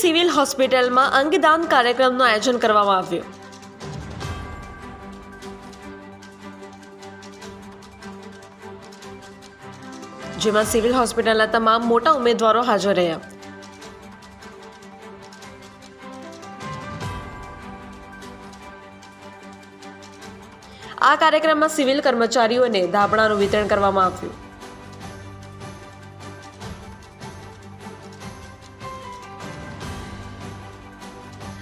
Civil હોસ્પિટલમાં અંગદાન કાર્યક્રમનું આયોજન કરવામાં આવ્યું. જેમાં સિવિલ હોસ્પિટલના તમામ મોટા ઉમેદવારો હાજર રહ્યા. આ કાર્યક્રમમાં સિવિલ કર્મચારીઓને ધાબળાનું વિતરણ કરવામાં આવ્યું.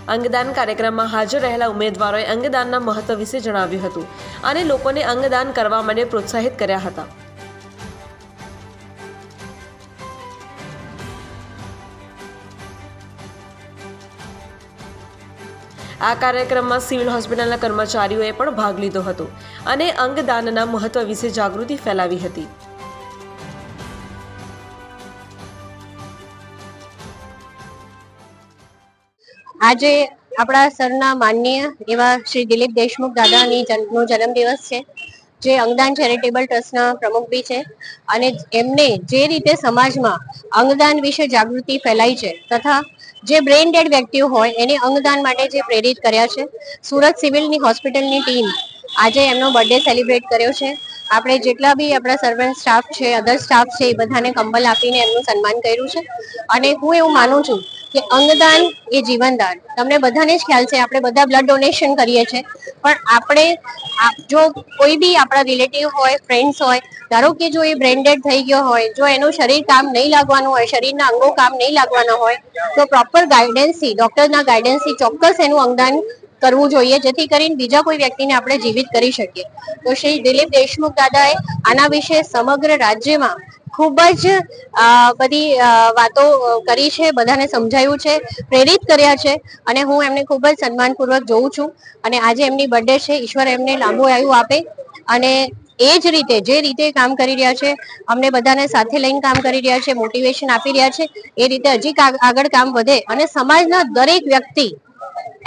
અંગદાન કાર્યક્રમમાં હાજર રહેલા ઉમેદવારોએ અંગદાનના મહત્વ વિશે જણાવ્યું હતું અને લોકોને અંગદાન કરવા માટે પ્રોત્સાહિત કર્યા હતા. આ કાર્યક્રમમાં સિવિલ હોસ્પિટલના કર્મચારીઓએ પણ ભાગ લીધો હતો અને અંગદાનના મહત્વ વિશે જાગૃતિ ફેલાવી હતી. આજે આપણા સરના માનનીય એવા શ્રી દિલીપ દેશમુખ દાદાની જન્મનો જન્મદિવસ છે, જે અંગદાન ચેરિટેબલ ટ્રસ્ટના પ્રમુખ બી છે અને એમને જે રીતે સમાજમાં અંગદાન વિશે જાગૃતિ ફેલાઈ છે તથા જે બ્રેઇન ડેડ વ્યક્તિઓ હોય એને અંગદાન માટે જે પ્રેરિત કર્યા છે, સુરત સિવિલની હોસ્પિટલની ટીમ આજે એમનો બર્થડે સેલિબ્રેટ કર્યો છે. આપણે જેટલા બી આપણા સર્વન્ટ સ્ટાફ છે, અધર સ્ટાફ છે, એ બધાને કંબલ આપીને એમનું સન્માન કર્યું છે. અને હું એવું માનું છું કે અંગદાન એ જીવનદાન. તમને બધાને જ ખ્યાલ છે, આપણે બધા બ્લડ ડોનેશન કરીએ છીએ. પણ આપણે જો કોઈ બી આપણા રિલેટિવ હોય ફ્રેન્ડ્સ હોય, ધારો કે જો એ બ્રેન્ડેડ થઈ ગયો હોય, જો એનું શરીર કામ નહીં લાગવાનું હોય, શરીરના અંગો કામ નહીં લાગવાના હોય, તો પ્રોપર ગાઈડન્સથી ડોક્ટરના ગાઈડન્સથી ચોક્કસ એનું અંગદાન કરવું જોઈએ, જેથી કરીને બીજા કોઈ વ્યક્તિને આપણે જીવિત કરી શકીએ. તો શ્રી દિલીપ દેશમુખ દાદાએ આના વિશે સમગ્ર રાજ્યમાં ખૂબ જ બધી વાતો કરી છે, બધાને સમજાયું છે, પ્રેરિત કર્યા છે અને હું એમને ખૂબ જ સન્માનપૂર્વક જોઉં છું અને આજે એમની બર્થડે છે, ઈશ્વર એમને લાંબુ આયુ આપે અને એ જ રીતે, જે રીતે કામ કરી રહ્યા છે, અમને બધાને સાથે લઈને કામ કરી રહ્યા છે મોટિવેશન આપી રહ્યા છે, એ રીતે હજી આગળ કામ વધે અને સમાજના દરેક વ્યક્તિ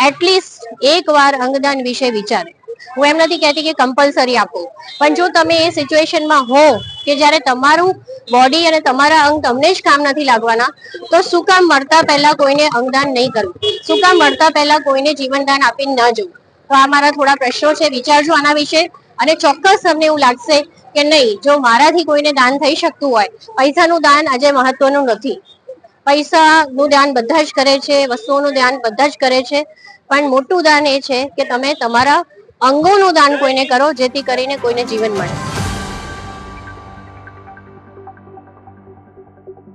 એટલીસ્ટ એક વાર અંગદાન વિશે વિચારે. હું એમ નથી કહેતી કે કમ્પલસરી આપો પણ જો તમે એ સિચ્યુએશનમાં હો કે જ્યારે તમારું બોડી અને તમારા અંગ તમને જ કામ નથી લાગવાના, તો શું કામ મળતા પહેલા કોઈને અંગદાન નહીં કરવું? શું કામ મળતા પહેલા કોઈને જીવનદાન આપીને ન જવું? તો આ મારા થોડા પ્રશ્નો છે, વિચારજો આના વિશે. અને ચોક્કસ તમને એવું લાગશે કે નહીં, જો મારાથી કોઈને દાન થઈ શકતું હોય, પૈસાનું દાન આજે મહત્વનું નથી. પૈસાનું દાન બધા જ કરે છે, વસ્તુઓનું દાન બધા જ કરે છે. પણ મોટું દાન એ છે કે તમે તમારા અંગોનું દાન કોઈને કરો જેથી કરીને કોઈને જીવન મળે.